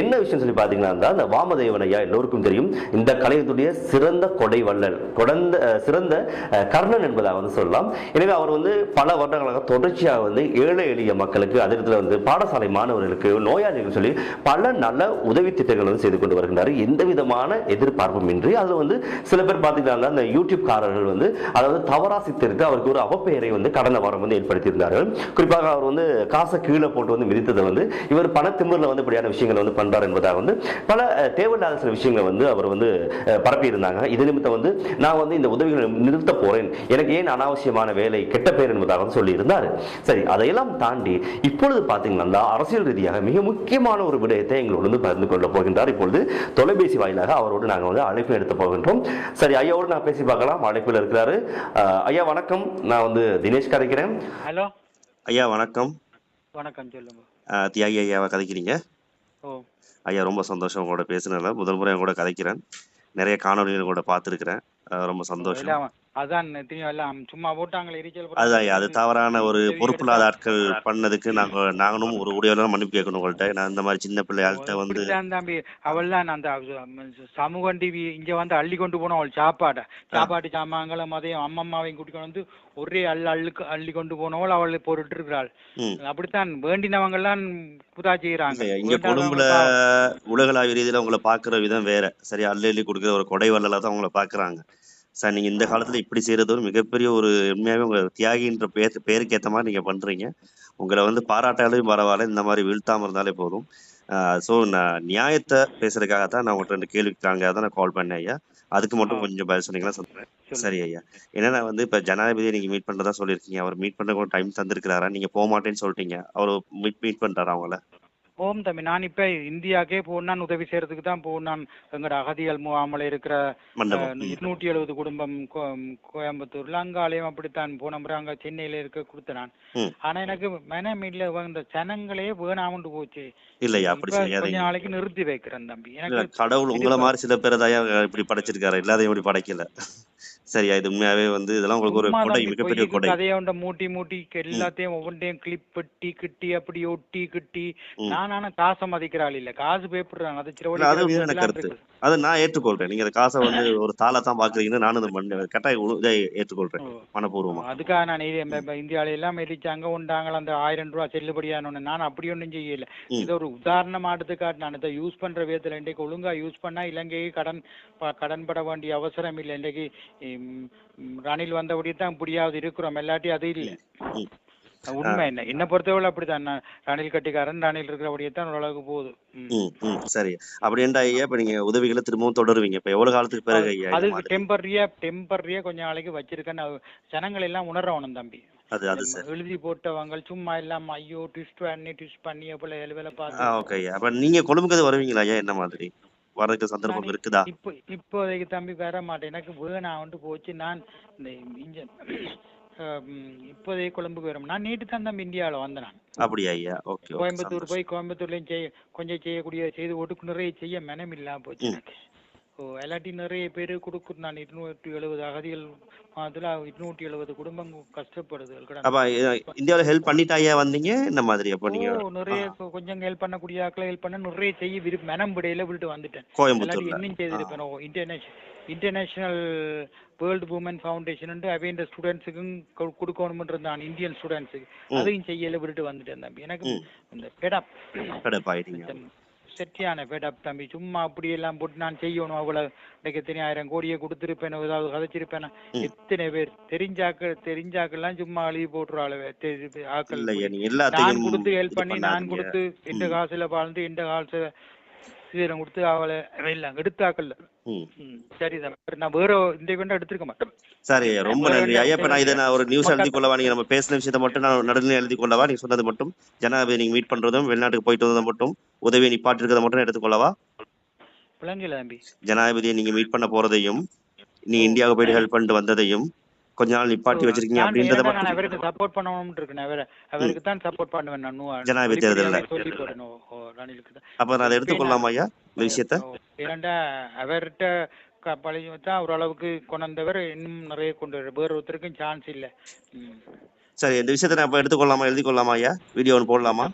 என்ன விஷயம் சொல்லி பாத்தீங்கன்னா இருந்தா, அந்த வாமதேவன் ஐயா எல்லோருக்கும் தெரியும் இந்த கலையத்துடைய சிறந்த கொடை வள்ளல் கொடந்த சிறந்த கர்ணன் என்பதாக வந்து சொல்லலாம். எனவே அவர் வந்து பல வருடங்களாக தொடர்ச்சியாக வந்து ஏழை எளிய மக்களுக்கு அதிர்த்தில் வந்து பாடசாலை மாணவர்களுக்கு நோயாளிகள் சொல்லி பல நல்ல உதவி திட்டங்கள் வந்து செய்து கொண்டு வருகின்றார். எந்த விதமான எதிர்பார்ப்பும் இன்றி. அதில் வந்து சில பேர் பார்த்தீங்கன்னா அந்த யூடியூப் காரர்கள் வந்து அதாவது தவறா சித்தரித்து அவருக்கு ஒரு அவப்பெயரை வந்து கடந்த வாரம் வந்து ஏற்படுத்தியிருந்தார்கள். குறிப்பாக அவர் வந்து காசை கீழே போட்டு வந்து மிதித்ததை வந்து இவர் பண பணத்திமிரில் வந்து இப்படியான விஷயங்கள் வந்து பண்றார் என்பதாக வந்து பல தேவையில்லாத சில விஷயங்களை வந்து அவர் வந்து அஹ், பரப்பி இருந்தாங்க இது நிமித்தம் வந்து நான் வந்து இந்த உதவிகளை நிறுத்த போறேன். எனக்கு ஏன் அனாவசியமான வேலை கெட்ட பேர் என்பதாக வந்து சொல்லி இருந்தார் சரி அதையெல்லாம் தாண்டி இப்பொழுது பார்த்தீங்கன்னா அரசியல் ரீதியாக மிக முக்கியமான ஒரு விடயத்தை எங்களோடு வந்து பகிர்ந்து கொள்ள போகின்றார். இப்பொழுது தொலைபேசி வாயிலாக அவரோடு நாங்கள் வந்து அழைப்பு எடுத்து போகின்றோம். சரி ஐயாவோடு நான் பேசி பார்க்கலாம். அழைப்பில் இருக்கிறாரு. ஐயா வணக்கம். நான் வந்து தினேஷ் கதைக்கிறேன். ஹலோ. ஐயா வணக்கம். வணக்கம் சொல்லுங்க. தியாகி ஐயாவை கதைக்கிறீங்க. ஓ. ஐயா ரொம்ப சந்தோஷம் உங்களோட பேசுனதுல. முதல் முறை கூட கதைக்கிறேன். நிறைய காணொலிகள் கூட பார்த்துருக்குறேன். ரொம்ப சந்தோஷம். அதான் எல்லாம் சும்மா போட்டாங்களே எரிச்சல் அது தவறான ஒரு பொறுப்பில்லாத ஆட்கள் பண்ணதுக்கு நாங்க நாங்களும் ஒரு உடையவெல்லாம் மன்னிப்பு கேட்கணும் உங்கள்கிட்ட நான் இந்த மாதிரி சின்ன பிள்ளைகள்கிட்ட வந்து தம்பி. அவள் தான் அந்த சமூக டிவி இங்க வந்து அள்ளி கொண்டு போன அவள் சாப்பாடை. சாப்பாட்டு சாமான்களும் அதையும் அம்மம்மாவையும் கூட்டிட்டு வந்து ஒரே அள்ளு அள்ளுக்கு அள்ளி கொண்டு போனவள் அவள் பொருட்டு இருக்கிறாள். அப்படித்தான் வேண்டினவங்க எல்லாம் புதா செய்யறாங்க இங்க கொழும்புல உலகளாவிய ரீதியில உங்களை பாக்குற விதம் வேற. சரியா அள்ளி அள்ளி கொடுக்குற ஒரு கொடை தான் உங்களை பாக்குறாங்க சார் நீங்க இந்த காலத்துல இப்படி செய்யறது ஒரு மிகப்பெரிய ஒரு உண்மையாவே உங்க தியாகின்ற பேர் பேருக்கு ஏத்த மாதிரி நீங்க பண்றீங்க. உங்களை வந்து பாராட்டாலும் பரவாயில்ல இந்த மாதிரி வீழ்த்தாம இருந்தாலே போதும் ஸோ நான் நியாயத்தை பேசுறதுக்காக தான் நான் உங்கள்கிட்ட ரெண்டு கேள்விக்காக தான் நான் கால் பண்ணேன் ஐயா. அதுக்கு மட்டும். கொஞ்சம் பதில் சொன்னீங்கன்னா சொல்றேன். சரி ஐயா. என்னன்னா வந்து இப்ப ஜனாதிபதியை நீங்க மீட் பண்றதா சொல்லியிருக்கீங்க. அவர் மீட் பண்ண கூட டைம் தந்திருக்கிறாரா? நீங்க போக மாட்டேன்னு சொல்லிட்டீங்க. அவர் மீட் மீட் பண்றாரா அவங்கள? ஓம் தம்பி. நான் இப்ப இந்தியாக்கே போனான் உதவி செய்யறதுக்கு தான் போனான் எங்கட அகதிகள் முகாமில் இருக்கிற. இருநூற்றி எழுபது குடும்பம் கோயம்புத்தூர்ல அங்காலையும் அப்படித்தான் போன முறை அங்க சென்னையில இருக்க கொடுத்தனான். ஆனா எனக்கு மனம் இல்ல. இந்த ஜனங்களே வேணாமண்டு போச்சு. இல்லையா? கொஞ்ச நாளைக்கு நிறுத்தி வைக்கிறேன் தம்பி. எனக்கு கடவுள் உங்களை மாதிரி சில பேரை இப்படி படைச்சிருக்காரு. எல்லாத்தையும் இப்படி படைக்கல. சரியா இது உண்மையாவே வந்து இதெல்லாம் உங்களுக்கு ஒரு கொடை மிகப்பெரிய கொடை கதையை உண்ட மூட்டி மூட்டி எல்லாத்தையும் ஒவ்வொன்றையும் கிளிப் வெட்டி கிட்டி அப்படி ஒட்டி கிட்டி. ம். நான் ஆனா காசை மதிக்கிறாள் இல்ல. காசு பேப்படுறாங்க அது இல்ல, அது உண்மையான கருத்து? அதை நான் ஏற்றுக்கொள்றேன். நீங்க அந்த காசை வந்து ஒரு தாளா தான் பாக்குறீங்கன்னு நானும் இந்த மண் கட்டாய ஏற்றுக்கொள்றேன். மனப்பூர்வமா. அதுக்காக நான் இந்தியாவில எல்லாம் எரிச்சாங்க உண்டாங்கள அந்த ஆயிரம் ரூபாய் செல்லுபடியான நான் அப்படி ஒண்ணும் செய்யல. இது ஒரு உதாரணமா எடுத்துக்காட்டு. நான் இதை யூஸ் பண்ற விதத்துல இன்றைக்கு ஒழுங்கா யூஸ் பண்ணா இலங்கைக்கு கடன் ப- கடன் பட வேண்டிய அவசரம் இல்லை. இன்றைக்கு ரணில் வந்தபடி தான் இப்படியாவது இருக்கிறோம். எல்லாத்தையும் அது இல்லை. உண்மை என்ன? என்ன பொறுத்தவரை அப்படித்தான். ரணில் கட்டிக்காரன் ரணில் இருக்கிறபடியே தான் ஓரளவுக்கு போகுது. சரி. அப்படி என்ன ஐயா இப்ப நீங்க உதவிகளை திரும்பவும் தொடருவீங்க. இப்ப எவ்வளவு காலத்துக்கு பிறகு ஐயா அது? டெம்பரரியா டெம்பரரியா கொஞ்ச நாளைக்கு வச்சிருக்கேன்னு ஜனங்கள் எல்லாம் உணரணும் தம்பி. அது அது இந்த சரி. எழுதி போட்டவங்க சும்மா எல்லாம் ஐயோ ட்விஸ்ட் பண்ணி ட்விஸ்ட் பண்ணி போல எழுவேல பார்த்து ஓகே ஐயா. அப்ப நீங்க கொழும்புக்கு வருவீங்களா ஐயா? என்ன மாதிரி? வர்றதுக்கு சந்தர்ப்பம் இருக்குதா? இப்போ இப்போதைக்கு தம்பி வர மாட்டேன். எனக்கு வேணாம் வந்து போச்சு. நான் இந்த ஹம், இப்போதைக்கு கொழும்புக்கு வரும் நான் நேற்று தான் தம்பி இந்தியாவில் வந்தேன் நான். அப்படியா ஐயா? ஓகே கோயம்புத்தூர் போய் கோயம்புத்தூர்லயும் செய்ய கொஞ்சம் செய்யக்கூடிய செய்து ஒட்டுக்கு நிறைய செய்ய மனம் இல்லாம போச்சு. எனக்கு. ஓ நிறைய பேர் கொடுக்குறது நான் இருநூற்றி எழுபது அகதிகள் அதுல இருநூற்றி எழுபது குடும்பம் கஷ்டப்படுது. அப்ப இந்தியாவுல ஹெல்ப் பண்ணிட்டு ஐயா வந்தீங்க? இந்த மாதிரி அப்ப நீங்க? ஓ நிறைய கொஞ்சம் ஹெல்ப் பண்ணக்கூடிய ஆட்களை ஹெல்ப் பண்ண நிறைய செய்ய விருப்ப மனம் விடையில விட்டு வந்துட்டேன். இல்லாட்டி கோயம்புத்தூர்ல இன்னும் செய்திருப்பேன் international international world woman foundation அவையின் ஸ்டூடெண்ட்ஸுக்கும் கொடுக்கணும்ன்றது நான் இந்தியன் ஸ்டூடெண்ட்ஸுக்கு. அதையும் செய்யல விட்டுட்டு வந்துட்டேன் தம்பி. எனக்கு. இந்த பெடப் செட்டியான பெடப் தம்பி சும்மா அப்படி எல்லாம் போட்டு நான் செய்யணும் அவ்வளவு இன்னைக்கு எத்தனை ஆயிரம் கோடியை கொடுத்துருப்பேன் ஏதாவது கதைச்சிருப்பேன். எத்தனை பேர் தெரிஞ்சாக்கள் தெரிஞ்சாக்கெல்லாம் சும்மா அழுகி போட்டுருவாள் ஆக்கள் நான் கொடுத்து ஹெல்ப் பண்ணி நான். கொடுத்து இந்த ம். காசுல வாழ்ந்து இந்த காசு சீரம் கொடுத்து அவளை எல்லாம் எடுத்தாக்கல்ல சரிதான் நான் வேற இந்த கொண்டு எடுத்திருக்க மாட்டேன். சரி ரொம்ப நன்றி. என்ன ஐயா இப்ப நான் இதை நான் ஒரு நியூஸ் எழுதி கொள்ளவா? நீங்க நம்ம பேசின விஷயத்தை மட்டும் நான் நடுநிலை எழுதி கொள்ளவா? நீங்க சொன்னது மட்டும் ஜனாதிபதி நீங்க மீட் பண்றதும் வெளிநாட்டுக்கு போயிட்டு வந்ததை மட்டும் உதவியை நிப்பாட்டி இருக்கிறத மட்டும் எடுத்துக்கொள்ளவா ஜனாதிபதியை நீங்க மீட் பண்ண போறதையும் நீ இந்தியாவுக்கு போயிட்டு ஹெல்ப் பண்ணிட்டு வந்ததையும் கொஞ்ச நாள் நிப்பாட்டி வச்சிருக்கீங்க நான் அப்படின்றத நான் மட்டும் அவருக்கு சப்போர்ட் பண்ணணும்னு இருக்கேன். அவர அவருக்கு தான் சப்போர்ட் பண்ணுவேன் நான். ஜனாதிபதி தேர்தல்ல. அப்ப நான் அதை எடுத்துக்கொள்ளலாமா ஐயா இந்த விஷயத்த? ஓ, ஏன்னாண்டா அவர்கிட்ட பழகி வச்சா ஓரளவுக்கு கொண்டு வந்தவர் இன்னும் நிறைய கொண்டு வர வேற ஒருத்தருக்கும் சான்ஸ் இல்ல. சரி இந்த விஷயத்த நான் இப்ப எடுத்துக்கொள்ளலாமா எழுதி கொள்ளலாமா ஐயா? வீடியோ ஒன்று போடலாமா?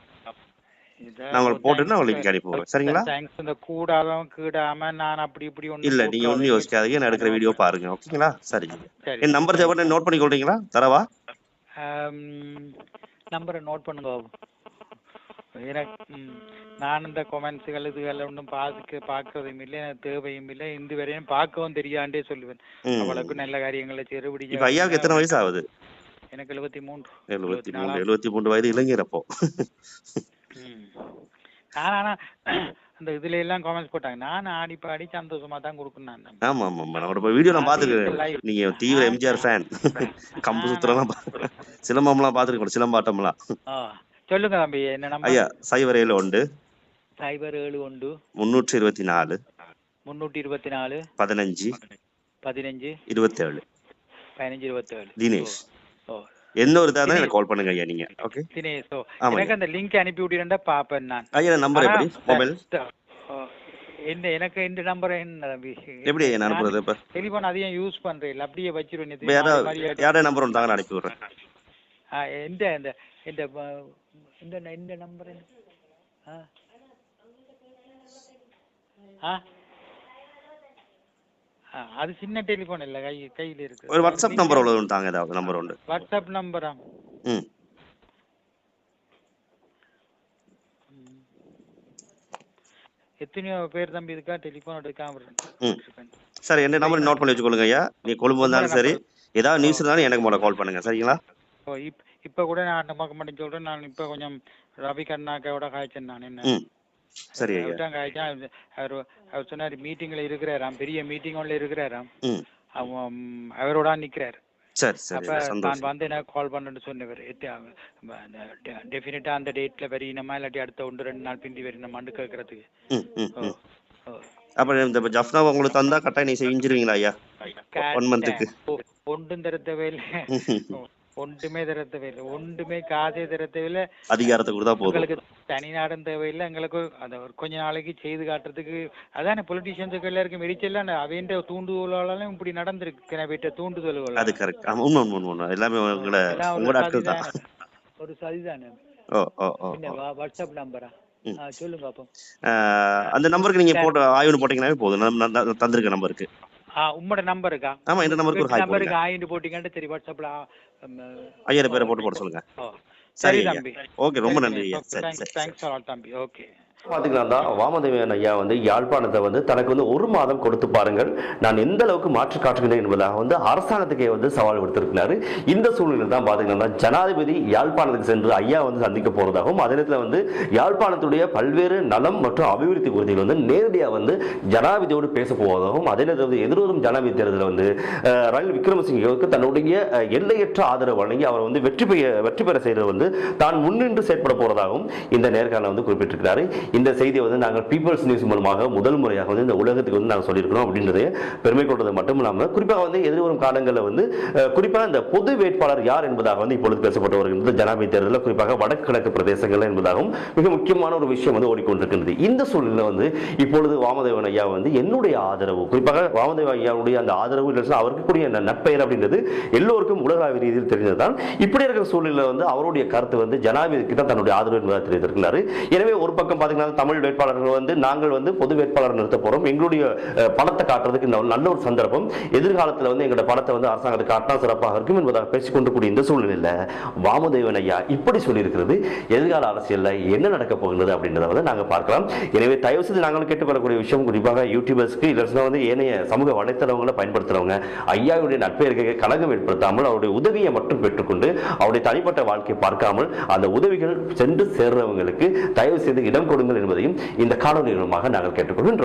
நான் உங்களுக்கு போட்டுட்டு உங்களுக்கு அனுப்பி விடுறேன் சரிங்களா? தேங்க்ஸ் இந்த கூடாம கீடாம நான் அப்படி இப்படி ஒண்ணு இல்ல நீங்க ஒன்றும் யோசிக்காதீங்க. நான் எடுக்கிற வீடியோ பாருங்க. ஓகேங்களா? சரி என் நம்பர் தேவை நோட் பண்ணி கொள்றீங்களா தரவா நம்பரை நோட் பண்ணுங்க. எனக்கு நான் இந்த கொமெண்ட்ஸுகள் இதுகள் ஒன்றும் பார்க்க பார்க்கறதும் இல்லை எனக்கு தேவையும் இல்லை. இந்த வரையும் பார்க்கவும் தெரியாண்டே சொல்லுவேன். அவளுக்கு நல்ல காரியங்களை இப்ப ஐயாவுக்கு எத்தனை வயசு ஆகுது? எனக்கு எழுபத்தி மூன்று. எழுபத்தி மூணு எழுபத்தி மூணு வயது இளைஞர் அப்போ. நான் ஆனா அந்த இதுல எல்லாம் காமெண்ட்ஸ் போட்டாங்க. நான் ஆடி பாடி சந்தோஷமா தான் கொடுக்கணும் ஆமா ஆமா ஆமா. நான் ஒரு வீடியோ நான் பாத்துக்கிறேன் நீங்க தீவிர எம்ஜிஆர் ஃபேன் கம்பு சுத்திரம்லாம் பா- சிலம்பம்லாம் பாத்துருக்கோம் சிலம்பாட்டம்லாம். ஆ சொல்லுங்க தம்பி என்ன ஐயா சைபர் ஏழு ஒன்று. சைபர் ஏழு ஒன்று. முன்னூற்றி இருபத்தி நாலு முன்னூற்றி இருபத்தி நாலு பதினஞ்சு. பதினஞ்சு. இருபத்தேழு. பதினஞ்சு இருபத்தேழு. தினேஷ். ஓ. என்ன ஒரு இதாக எனக்கு கால் பண்ணுங்க ஐயா நீங்க. ஓகே தினேஷ். எனக்கு அந்த லிங்க் அனுப்பி விட்டுருந்தா பாப்பேன் நான். ஐயா நம்பர் எப்படி? மொபைல் என்ன எனக்கு இந்த நம்பர் என்ன எப்படி நான் அனுப்புறது இப்ப? டெலிஃபோன் அதிகம் யூஸ் பண்றேன். இல்ல அப்படியே வச்சிருவேன் யாரா நம்பர் ஒன்று தாங்க அனுப்பி விடுறேன். இந்த இந்த இந்த ந- இந்த நம்பர் ஆ? ஆ, அது சின்ன டெலிஃபோன் இல்ல கை கையில இருக்கு. ஒரு வாட்ஸ்அப் நம்பர் ஒன்று தாங்க ஏதாவது நம்பர் உண்டு. வாட்ஸ்அப் நம்பரா ம். எத்தனையோ பேர் தம்பி இருக்கா டெலிஃபோன் எடுக்காம ம். சரி என்ன நம்பர் நோட் பண்ணி வச்சுக்கொள்ளுங்க ஐயா. நீ கொழும்பு வந்தாலும் சரி ஏதாவது நியூஸ் இருந்தாலும் எனக்கு முதல்ல கால் பண்ணுங்க சரிங்களா? இப்ப கூட நான் நமக்கு மட்டும் சொல்றேன் நான் இப்ப கொஞ்சம் ரவி கண்ணாக்காவோட காய்ச்சேன் நான் என்ன? சரி ஐயா? அவர்தான் காய்ச்சா அவர் அவர் சொன்னாரு மீட்டிங்ல இருக்கிறாராம் பெரிய மீட்டிங் ஒன்ல இருக்கிறாராம். அவரோட நிக்கிறாரு. சரி சரி அப்ப ஐயா, நான் வந்து எனக்கு கால் பண்ணுன்னு சொன்னவர் டெஃபினட்டா அந்த டேட்ல வரையினமா இல்லாட்டி அடுத்த ஒன்று ரெண்டு நாள் பிந்தி வரையினமான்னு கேட்கறதுக்கு? அப்ப இந்த ஜஃப்னா உங்களுக்கு தந்தா கட்டாயம் நீ செஞ்சிருவீங்களா ஐயா? ஒன் மந்த்துக்கு ஒன்றும் தர தேவையில்லை ஒன்றுமே தர தேவையில்லை ஒன்றுமே காசே தர தேவையில்லை அதிகாரத்தை கொடுத்தா போதும். எங்களுக்கு தனிநாடும் தேவையில்லை. எங்களுக்கு அந்த கொஞ்ச நாளைக்கு செய்து காட்டுறதுக்கு அதானே பொலிட்டீஷியன்ஸுக்கு எல்லாருக்கும் வெடிச்செல்லாம் அவைன்ற தூண்டுதலாலும் இப்படி நடந்திருக்கு. கிணவிட்ட தூண்டுதல்கள். அது கரெக்ட் உண்மை உண்மை உண்மை எல்லாமே உங்களோட உங்களோட ஆட்கள் தான். ஒரு சதிதானே. ஓ ஓ ஓ வாட்ஸ்அப் நம்பரா சொல்லுங்க அப்போ அந்த நம்பருக்கு நீங்க போட்டு ஆய்வு போட்டீங்கன்னாவே போதும். தந்திருக்க நம்பருக்கு உம்மோட நம்பர் இருக்கா? ஆமா இந்த நம்பருக்கு ஒரு ஹாய் நம்பருக்கு ஆயிட்டு போட்டீங்கன்னு சரி வாட்ஸ்அப்ல ஐயாயிரம் பேரை போட்டு போட சொல்லுங்க. சரி ஐயா தம்பி. ஓகே ரொம்ப நன்றி ஐயா சரி தேங்க்ஸ் சரி தேங்க்ஸ் ஆல் தம்பி. ஓகே பாத்தீங்கன்னா தான் வாமதேவன் ஐயா வந்து யாழ்ப்பாணத்தை வந்து தனக்கு வந்து ஒரு மாதம் கொடுத்து பாருங்கள். நான் எந்த அளவுக்கு மாற்றி காட்டுகிறேன் என்பதாக வந்து அரசாங்கத்துக்கே வந்து சவால் விடுத்திருக்கிறாரு. இந்த சூழ்நிலை தான் பார்த்தீங்கன்னா ஜனாதிபதி யாழ்ப்பாணத்துக்கு சென்று ஐயா வந்து சந்திக்க போறதாகவும் அதே நேரத்தில் வந்து யாழ்ப்பாணத்துடைய பல்வேறு நலம் மற்றும் அபிவிருத்தி குறித்துகள் வந்து நேரடியாக வந்து ஜனாதிபதியோடு பேச போவதாகவும் அதே நேரத்தில் வந்து எதிர்வரும் ஜனாதிபதி தேர்தலில் வந்து ரணில் விக்ரமசிங்கவுக்கு தன்னுடைய எல்லையற்ற ஆதரவு வழங்கி அவர் வந்து வெற்றி பெற வெற்றி பெற செய்வது வந்து தான் முன்னின்று செயற்பட போறதாகவும் இந்த நேர்காணல் வந்து குறிப்பிட்டிருக்கிறாரு. இந்த செய்தியை வந்து நாங்கள் பீப்புள்ஸ் நியூஸ் மூலமாக முதல் முறையாக வந்து இந்த உலகத்துக்கு வந்து நாங்கள் சொல்லியிருக்கிறோம் அப்படின்றத பெருமை கொண்டது மட்டும் இல்லாமல் குறிப்பாக வந்து எதிர்வரும் காலங்களில் வந்து குறிப்பாக இந்த பொது வேட்பாளர் யார் என்பதாக வந்து இப்பொழுது பேசப்பட்டு வருகின்றது. ஜனாதிபதி தேர்தலில் குறிப்பாக வடக்கு கிழக்கு பிரதேசங்கள் என்பதாகவும் மிக முக்கியமான ஒரு விஷயம் வந்து ஓடிக்கொண்டிருக்கின்றது. இந்த சூழ்நிலை வந்து இப்பொழுது வாமதேவன் ஐயா வந்து என்னுடைய ஆதரவு குறிப்பாக வாமதேவ ஐயாவுடைய அந்த ஆதரவு இல்லை அவருக்கு கூடிய அந்த நட்பெயர் அப்படின்றது எல்லோருக்கும் உலகாவிய ரீதியில் தெரிந்ததுதான் இப்படி இருக்கிற சூழ்நிலையில் வந்து அவருடைய கருத்து வந்து ஜனாதிபதிக்கு தான் தன்னுடைய ஆதரவு என்பதாக தெரிவித்திருக்கிறார். எனவே ஒரு பக்கம் பார்த்தீங்கன்னா தமிழ் வேட்பாளர்கள் வந்து நாங்கள் வந்து பொது வேட்பாளர் நிறுத்த போறோம். எங்களுடைய அஹ், பணத்தை காட்டுறதுக்கு இந்த நல்ல ஒரு சந்தர்ப்பம். எதிர்காலத்தில் வந்து எங்களோட பணத்தை வந்து அரசாங்கத்துக்கு காட்டினா சிறப்பாக இருக்கும் என்பதாக பேசிக்கொண்டு இந்த சூழ்நிலையில் வாமதேவன் ஐயா இப்படி சொல்லியிருக்கிறது. எதிர்கால அரசியலில் என்ன நடக்க போகிறது அப்படின்றத வந்து நாங்கள் பார்க்கலாம். எனவே தயவு செய்து நாங்கள் கேட்டுக்கொள்ளக்கூடிய விஷயம் குறிப்பாக யூடியூபர்ஸ்க்கு இல்லை வந்து ஏனைய சமூக வலைத்தளங்களை பயன்படுத்துறவங்க ஐயாவுடைய நட்பெயர்க்கு கலகம் ஏற்படுத்தாமல் அவருடைய உதவியை மட்டும் பெற்றுக்கொண்டு அவருடைய தனிப்பட்ட வாழ்க்கையை பார்க்காமல் அந்த உதவிகள் சென்று சேர்றவங்களுக்கு தயவு செய்து இடம் கொடு கொடுங்கள் என்பதையும் இந்த காணொலி மூலமாக நாங்கள் கேட்டுக்கொள்கின்றோம்.